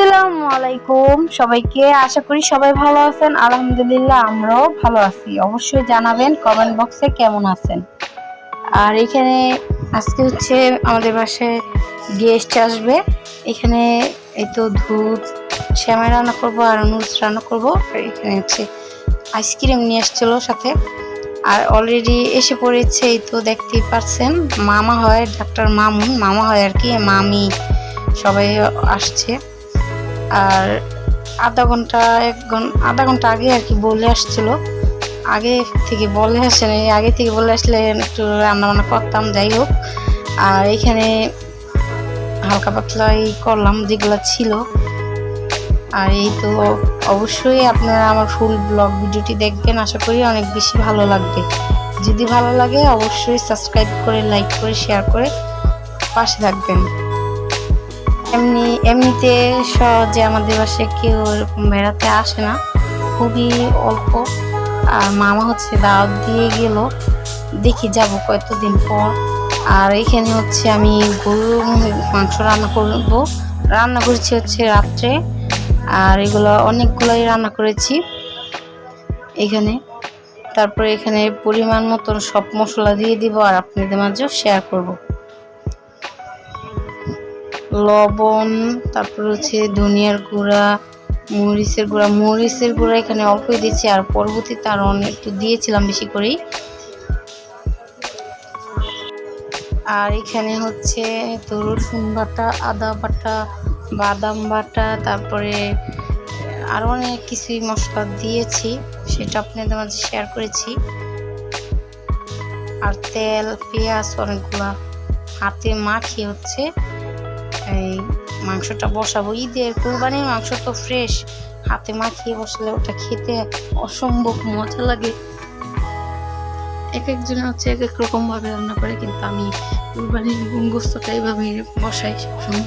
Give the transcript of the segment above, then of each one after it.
আসসালামু আলাইকুম। সবাইকে আশা করি সবাই ভালো আছেন। আলহামদুলিল্লাহ আমরাও ভালো আছি। অবশ্যই জানাবেন কমেন্ট বক্সে কেমন আছেন। আর এখানে আজকে হচ্ছে আমাদের বাসায় গেস্ট আসবে। এখানে এই তো দুধ শ্যামাই রান্না করব আর নুডলস রান্না করব। আর এখানে হচ্ছে আইসক্রিম নিয়ে আসছিল সাথে। আর অলরেডি এসে পড়েছে এই তো দেখতেই পাচ্ছেন মামা হয়, ডাক্তার মামুন। মামা হয় আর কি, মামি সবাই আসছে। আর আধা ঘণ্টা, এক ঘণ্টা আধা ঘণ্টা আগে আর কি বলে আসছিল। আগে থেকে বলে আসেনি আগে থেকে বলে আসলে একটু রান্না বান্না করতাম, যাই হোক। আর এখানে হালকা পাতলাই করলাম, যেগুলো ছিল। আর এই তো অবশ্যই আপনারা আমার ফুল ব্লগ ভিডিওটি দেখবেন, আশা করি অনেক বেশি ভালো লাগবে। যদি ভালো লাগে, অবশ্যই সাবস্ক্রাইব করে লাইক করে শেয়ার করে পাশে থাকবেন। এমনি, এমনিতে সহজে আমাদের বাসায় কেউ এরকম বেড়াতে আসে না। খুবই অল্প। আর মামা হচ্ছে দাওয়াত দিয়ে গেল। দেখি যাব কতদিন পর। আর এখানে হচ্ছে আমি গরু, মাংস রান্না করব। রান্না করেছি হচ্ছে রাত্রে। আর এগুলো অনেকগুলোই রান্না করেছি এখানে। তারপরে এখানে পরিমাণ মতন সব মশলা দিয়ে দিব আর আপনাদের মাঝেও শেয়ার করব। লবণ, তারপর হচ্ছে ধনিয়ার গুঁড়া, মরিচের গুঁড়া। মরিচের গুঁড়া এখানে অল্পই দিয়েছি, আর পরবর্তীতে আরও অনেক একটু দিয়েছিলাম বেশি করেই। আর এখানে হচ্ছে তো রসুন বাটা, আদা বাটা, বাদাম বাটা, তারপরে আরও অনেক কিছুই মশলা দিয়েছি, সেটা আপনাদের মাঝে শেয়ার করেছি। আর তেল, পেঁয়াজ অনেকগুলা হাতে মাখিয়ে হচ্ছে এই মাংসটা বসাবো। ঈদের কোরবানির মাংস তো ফ্রেশ হাতে মাখিয়ে বসলে ওটা খেতে অসম্ভব মজা লাগে। এক একজনে হচ্ছে এক এক রকমভাবে রান্না করে, কিন্তু আমি কোরবানির গোস্তটা এইভাবে বসাই সবসময়।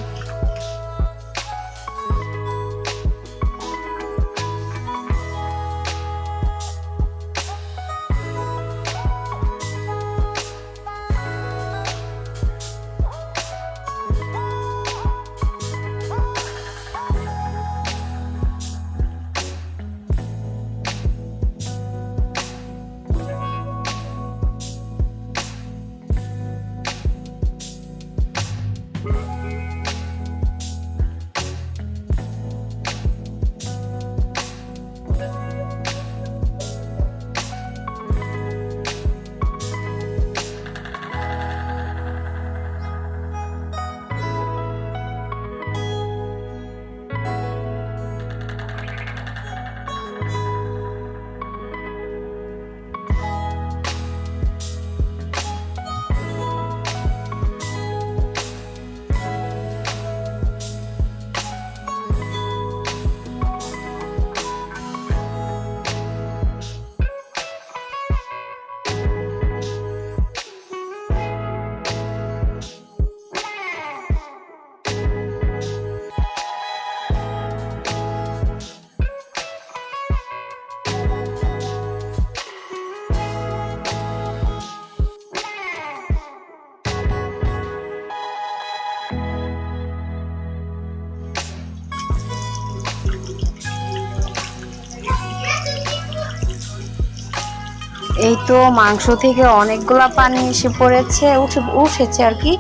এই তো মাংস থেকে অনেকগুলা পানি এসে পড়েছে, উঠে, উঠেছে আর কি।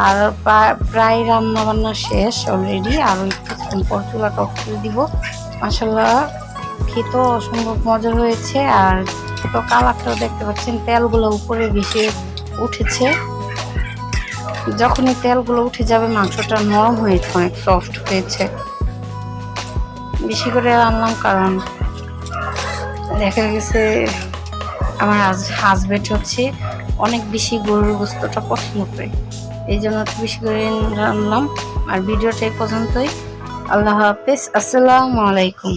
আর প্রায় রান্না বান্না শেষ অলরেডি আর ওই কিছুক্ষণ পর চুলাটা অফ করে দিব। মাসাল্লাহ খেতেও অসম্ভব মজা হয়েছে। আর তো কালারটাও দেখতে পাচ্ছেন, তেলগুলো উপরে ভেসে উঠেছে। যখনই তেলগুলো উঠে যাবে, মাংসটা নরম হয়েছে অনেক সফট হয়েছে। বেশি করে রান্নাম কারণ দেখা গেছে আমার হাজবেন্ড হচ্ছে অনেক বেশি গরুর গোস্তটা পছন্দ করে। এই জন্য বেশি করে রান্নাম। আর ভিডিওটা এই পর্যন্তই। আল্লাহ হাফেজ। আসসালামু আলাইকুম।